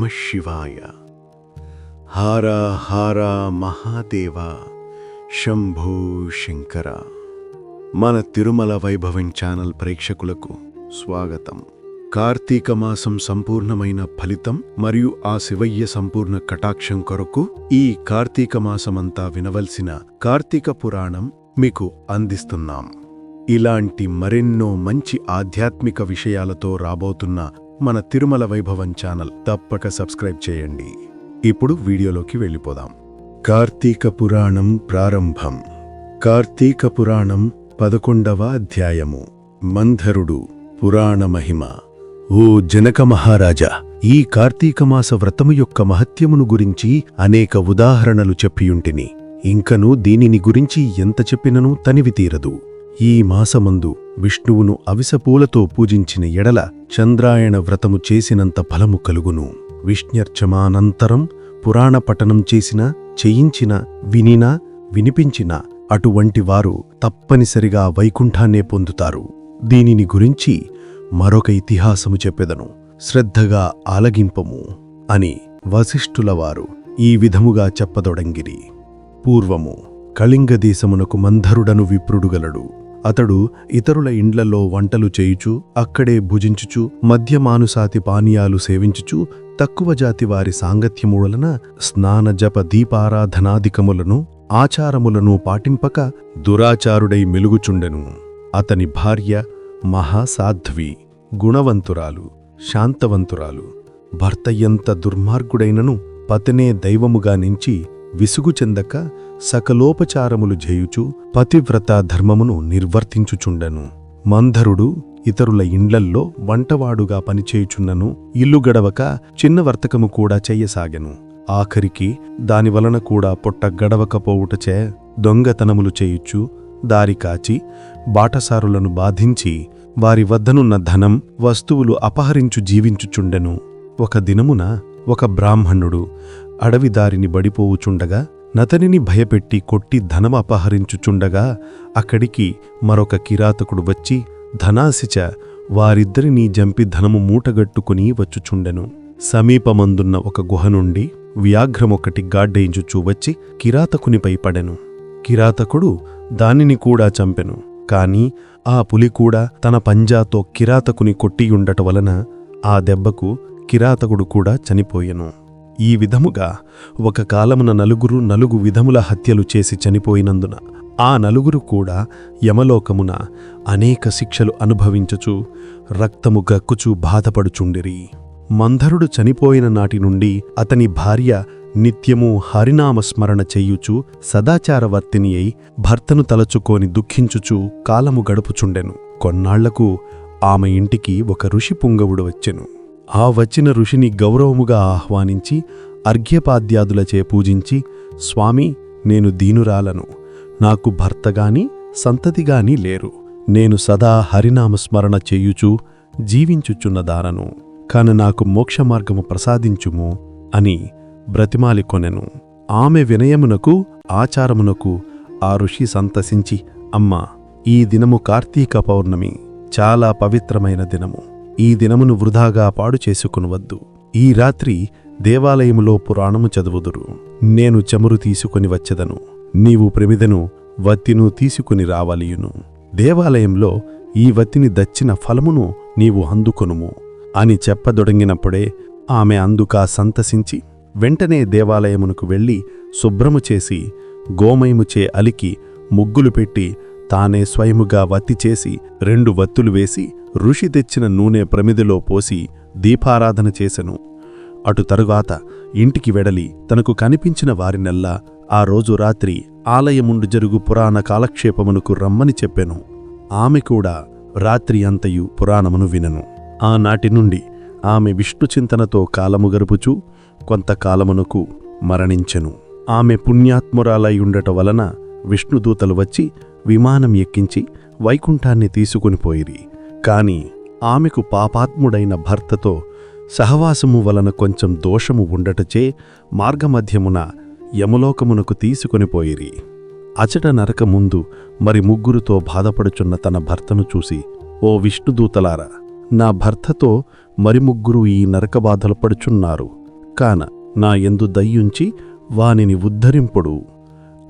నమ శివాయ. హార హార మహాదేవ శంభూ శంకర. మన తిరుమల వైభవం ఛానల్ ప్రేక్షకులకు స్వాగతం. కార్తీక మాసం సంపూర్ణమైన ఫలితం మరియు ఆ శివయ్య సంపూర్ణ కటాక్షం కొరకు ఈ కార్తీక మాసమంతా వినవలసిన కార్తీక పురాణం మీకు అందిస్తున్నాం. ఇలాంటి మరెన్నో మంచి ఆధ్యాత్మిక విషయాలతో రాబోతున్న మన తిరుమల వైభవం ఛానల్ తప్పక సబ్స్క్రైబ్ చేయండి. ఇప్పుడు వీడియోలోకి వెళ్ళిపోదాం. కార్తీక పురాణం ప్రారంభం. కార్తీక పురాణం పదకొండవ అధ్యాయము. మంధరుడు పురాణ మహిమ. ఓ జనక మహారాజా ఈ కార్తీక మాస వ్రతము యొక్క మహత్యమును గురించి అనేక ఉదాహరణలు చెప్పియుంటిని. ఇంకను దీనిని గురించి ఎంత చెప్పిననూ తనివి తీరదు. ఈ మాసమందు విష్ణువును అవిసపూలతో పూజించిన ఎడల చంద్రాయణ వ్రతము చేసినంత ఫలము కలుగును. విష్ణ్యర్చమానంతరం పురాణ పఠనం చేసిన చేయించిన వినినా వినిపించిన అటువంటి వారు తప్పనిసరిగా వైకుంఠాన్నే పొందుతారు. దీనిని గురించి మరొక ఇతిహాసము చెప్పెదను. శ్రద్ధగా ఆలగింపము అని వశిష్ఠులవారు ఈ విధముగా చెప్పదొడంగిరి. పూర్వము కళింగ దేశమునకు మంధరుడను విప్రుడుగలడు. అతడు ఇతరుల ఇండ్లలో వంటలు చేయుచు అక్కడే భుజించుచు మద్యమానుసాతి పానీయాలు సేవించుచు తక్కువ జాతి వారి సాంగత్యము వలన స్నాన జప దీపారాధనాదికములను ఆచారములను పాటింపక దురాచారుడై మెలుగుచుండెను. అతని భార్య మహాసాధ్వి గుణవంతురాలు శాంతవంతురాలు భర్త ఎంత దుర్మార్గుడైనను పతనే దైవముగా నించి విసుగు చెందక సకలోపచారములు చేయుచు పతివ్రత ధర్మమును నిర్వర్తించుచుండెను. మంధరుడు ఇతరుల ఇండ్లల్లో వంటవాడుగా పనిచేయుచున్నను ఇల్లు గడవక చిన్న వర్తకము కూడా చెయ్యసాగెను. ఆఖరికి దానివలన కూడా పొట్ట గడవకపోవుటచే దొంగతనములు చేయుచు దారి కాచి బాటసారులను బాధించి వారి వద్దనున్న ధనం వస్తువులు అపహరించు జీవించుచుండెను. ఒక దినమున ఒక బ్రాహ్మణుడు అడవి దారిని బడిపోవుచుండగా నతనిని భయపెట్టి కొట్టి ధనం అపహరించుచుండగా అక్కడికి మరొక కిరాతకుడు వచ్చి ధనాశిచ వారిద్దరినీ జంపి ధనము మూటగట్టుకుని వచ్చుచుండెను. సమీపమందున్న ఒక గుహ నుండి వ్యాఘ్రమొకటి గాడ్డేయించుచూ వచ్చి కిరాతకునిపై పడెను. కిరాతకుడు దానిని కూడా చంపెను. కాని ఆ పులి కూడా తన పంజాతో కిరాతకుని కొట్టియుండట వలన ఆ దెబ్బకు కిరాతకుడు కూడా చనిపోయెను. ఈ విధముగా ఒక కాలమున నలుగురు నలుగు విధముల హత్యలు చేసి చనిపోయినందున ఆ నలుగురు కూడా యమలోకమున అనేక శిక్షలు అనుభవించుచు రక్తము గక్కుచూ బాధపడుచుండిరి. మంధరుడు చనిపోయిన నాటి నుండి అతని భార్య నిత్యము హరినామస్మరణ చెయ్యుచు సదాచారవర్తిని అయి భర్తను తలచుకోని దుఃఖించుచు కాలము గడుపుచుండెను. కొన్నాళ్ళకు ఆమె ఇంటికి ఒక ఋషి పుంగవుడు వచ్చెను. ఆ వచ్చిన ఋషిని గౌరవముగా ఆహ్వానించి అర్ఘ్యపాద్యాదులచే పూజించి స్వామి నేను దీనురాలను. నాకు భర్తగాని సంతతిగాని లేరు. నేను సదా హరినామస్మరణ చేయుచు జీవించుచున్నదానను కాన నాకు మోక్షమార్గము ప్రసాదించుము అని బ్రతిమాలి కొనెను. ఆమె వినయమునకు ఆచారమునకు ఆ ఋషి సంతసించి అమ్మా ఈ దినము కార్తీక పౌర్ణమి. చాలా పవిత్రమైన దినము. ఈ దినమును వృధాగా పాడు చేసుకునివద్దు. ఈ రాత్రి దేవాలయములో పురాణము చదువుదురు. నేను చమురు తీసుకుని వచ్చెదను. నీవు ప్రమిదను వత్తిను తీసుకుని రావలియును. దేవాలయంలో ఈ వత్తిని దచ్చిన ఫలమును నీవు అందుకొనుము. అని చెప్పదొడంగినప్పుడే ఆమె అందుకా సంతసించి వెంటనే దేవాలయమునకు వెళ్ళి శుభ్రము చేసి గోమయముచే అలికి ముగ్గులు పెట్టి తానే స్వయముగా వత్తి చేసి రెండు వత్తులు వేసి ఋషి తెచ్చిన నూనె ప్రమిదిలో పోసి దీపారాధన చేసెను. అటు తరువాత ఇంటికి వెడలి తనకు కనిపించిన వారినెల్లా ఆ రోజు రాత్రి ఆలయముండు జరుగు పురాణ కాలక్షేపమునకు రమ్మని చెప్పెను. ఆమె కూడా రాత్రి అంతయు పురాణమును వినను. ఆనాటి నుండి ఆమె విష్ణు చింతనతో కాలము గరుపుచూ కొంతకాలమునకు మరణించెను. ఆమె పుణ్యాత్మురాలై ఉండట వలన విష్ణుదూతలు వచ్చి విమానం ఎక్కించి వైకుంఠాన్ని తీసుకునిపోయిరి కాని ఆమెకు పాపాత్ముడైన భర్తతో సహవాసము వలన కొంచెం దోషము ఉండటచే మార్గమధ్యమున యములోకమునకు తీసుకొనిపోయిరి అచట నరక ముందు మరి ముగ్గురుతో బాధపడుచున్న తన భర్తను చూసి ఓ విష్ణుదూతలారా నా భర్తతో మరి ముగ్గురు ఈ నరక బాధలు పడుచున్నారు. కాన నా ఎందు దయ్యుంచి వానిని ఉద్ధరింపుడు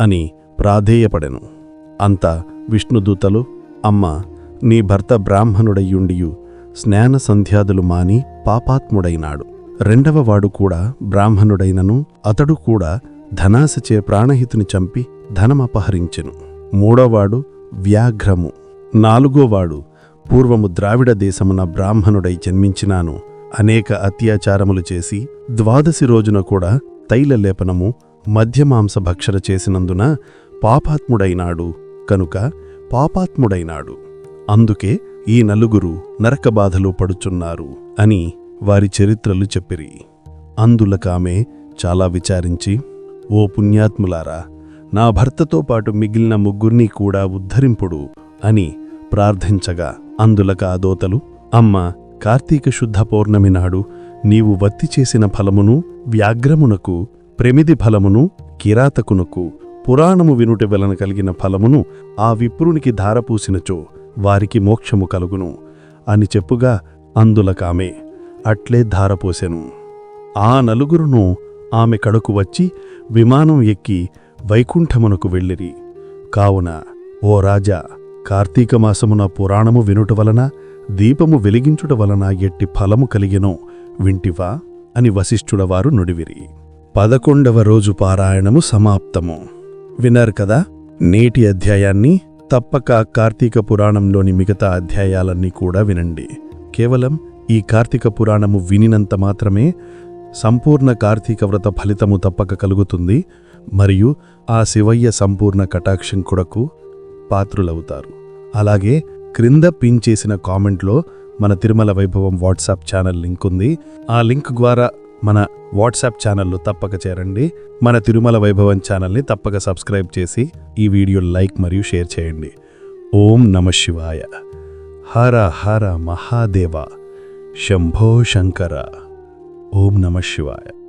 అని ప్రాధేయపడెను. అంతా విష్ణుదూతలు అమ్మ నీ భర్త బ్రాహ్మణుడయ్యుండియు స్నాన సంధ్యాదులు మాని పాపాత్ముడైనాడు. రెండవవాడు కూడా బ్రాహ్మణుడైనను అతడు కూడా ధనాశచే ప్రాణహితుని చంపి ధనమపహరించెను. మూడోవాడు వ్యాఘ్రము. నాలుగోవాడు పూర్వము ద్రావిడ దేశమున బ్రాహ్మణుడై జన్మించినాను. అనేక అత్యాచారములు చేసి ద్వాదశి రోజున కూడా తైలలేపనము మధ్యమాంస భక్షర చేసినందున పాపాత్ముడైనాడు. కనుక పాపాత్ముడైనాడు. అందుకే ఈ నలుగురు నరకబాధలో పడుచున్నారు అని వారి చరిత్రలు చెప్పిరి. అందులకామె చాలా విచారించి ఓ పుణ్యాత్ములారా నా భర్తతో పాటు మిగిలిన ముగ్గుర్నీ కూడా ఉద్ధరింపుడు అని ప్రార్థించగా అందులక ఆ దోతలు అమ్మ కార్తీక శుద్ధ పౌర్ణమి నాడు నీవు వత్తి చేసిన ఫలమును వ్యాగ్రమునకు ప్రమిది ఫలమును కిరాతకునకు పురాణము వినుట వలన కలిగిన ఫలమును ఆ విప్రునికి ధారపూసినచో వారికి మోక్షము కలుగును అని చెప్పుగా అందులకామె అట్లే ధారపోసెను. ఆ నలుగురును ఆమె కడకు వచ్చి విమానం ఎక్కి వైకుంఠమునకు వెళ్ళిరి. కావున ఓ రాజా కార్తీక మాసమున పురాణము వినుట వలన దీపము వెలిగించుట వలన ఎట్టి ఫలము కలిగినో వింటివా? అని వశిష్ఠుడవారు నుడివిరి. పదకొండవ రోజు పారాయణము సమాప్తము. విన్నారు కదా నేటి అధ్యాయాన్ని తప్పక కార్తీక పురాణంలోని మిగతా అధ్యాయాలన్నీ కూడా వినండి. కేవలం ఈ కార్తీక పురాణము వినినంత మాత్రమే సంపూర్ణ కార్తీక వ్రత ఫలితము తప్పక కలుగుతుంది మరియు ఆ శివయ్య సంపూర్ణ కటాక్షం కొడకు పాత్రులవుతారు. అలాగే క్రింద పిన్ చేసిన కామెంట్లో మన తిరుమల వైభవం వాట్సాప్ ఛానల్ లింక్ ఉంది. ఆ లింక్ ద్వారా మన వాట్సాప్ ఛానల్లో తప్పక చేరండి. మన తిరుమల వైభవం ఛానల్ని తప్పక సబ్స్క్రైబ్ చేసి ఈ వీడియో లైక్ మరియు షేర్ చేయండి. ఓం నమ శివాయ. హర హర మహాదేవ. శంభో శంకర. ఓం నమ శివాయ.